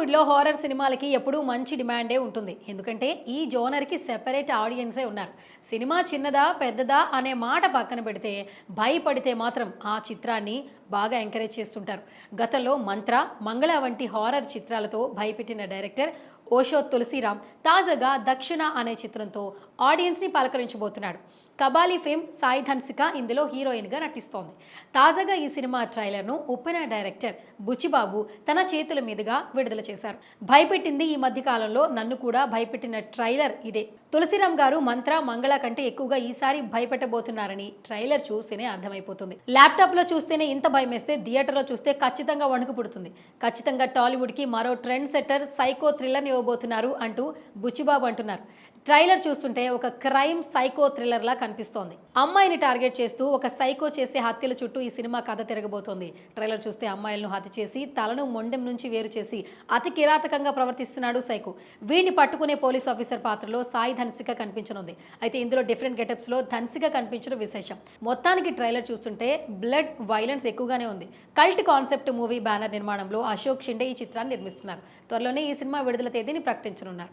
బాలీవుడ్లో హారర్ సినిమాలకి ఎప్పుడూ మంచి డిమాండే ఉంటుంది. ఎందుకంటే ఈ జోనర్కి సెపరేట్ ఆడియన్సే ఉన్నారు. సినిమా చిన్నదా పెద్దదా అనే మాట పక్కన పెడితే భయపడితే మాత్రం ఆ చిత్రాన్ని బాగా ఎంకరేజ్ చేస్తుంటారు. గతంలో మంత్ర మంగళ వంటి హారర్ చిత్రాలతో భయపెట్టిన డైరెక్టర్ ఓషో తులసిరామ్ తాజాగా దక్షిణ అనే చిత్రంతో ఆడియన్స్ని పలకరించబోతున్నాడు. కబాలి ఫేమ్ సాయి ధన్సిక ఇందులో హీరోయిన్గా నటిస్తోంది. తాజాగా ఈ సినిమా ట్రైలర్ను ఉప్పెన డైరెక్టర్ బుచ్చిబాబు తన చేతుల మీదుగా విడుదల చేశారు. భయపెట్టింది ఈ మధ్య కాలంలో నన్ను కూడా భయపెట్టిన ట్రైలర్ ఇదే. తులసిరామ్ గారు మంత్ర మంగళ కంటే ఎక్కువగా ఈసారి భయపెట్టబోతున్నారని ట్రైలర్ చూస్తేనే అర్థమైపోతుంది. ల్యాప్టాప్లో చూస్తేనే ఇంత భయం వేస్తే థియేటర్లో చూస్తే ఖచ్చితంగా వణుకు పుడుతుంది. ఖచ్చితంగా టాలీవుడ్కి మరో ట్రెండ్ సెట్టర్ సైకో థ్రిల్లర్ ఇవ్వబోతున్నారు అంటూ బుచ్చిబాబు అంటున్నారు. ట్రైలర్ చూస్తుంటే ఒక క్రైమ్ సైకో థ్రిల్లర్ లా కనిపిస్తోంది. అమ్మాయిని టార్గెట్ చేస్తూ ఒక సైకో చేసే హత్యల చుట్టూ ఈ సినిమా కథ తిరగబోతోంది. ట్రైలర్ చూస్తే అమ్మాయిలను హత్య చేసి తలను మొండెం నుంచి వేరు చేసి అతి కిరాతకంగా ప్రవర్తిస్తున్నాడు సైకో. వీడిని పట్టుకునే పోలీస్ ఆఫీసర్ పాత్రలో సాయి ధన్సిక కనిపించనుంది. అయితే ఇందులో డిఫరెంట్ గెటప్స్లో ధన్సిక కనిపించడం విశేషం. మొత్తానికి ట్రైలర్ చూస్తుంటే బ్లడ్ వైలెన్స్ ఎక్కువగానే ఉంది. కల్ట్ కాన్సెప్ట్ మూవీ బ్యానర్ నిర్మాణంలో అశోక్ షిండే ఈ చిత్రాన్ని నిర్మిస్తున్నారు. త్వరలోనే ఈ సినిమా విడుదల తేదీ తేదీని ప్రకటించనున్నారు.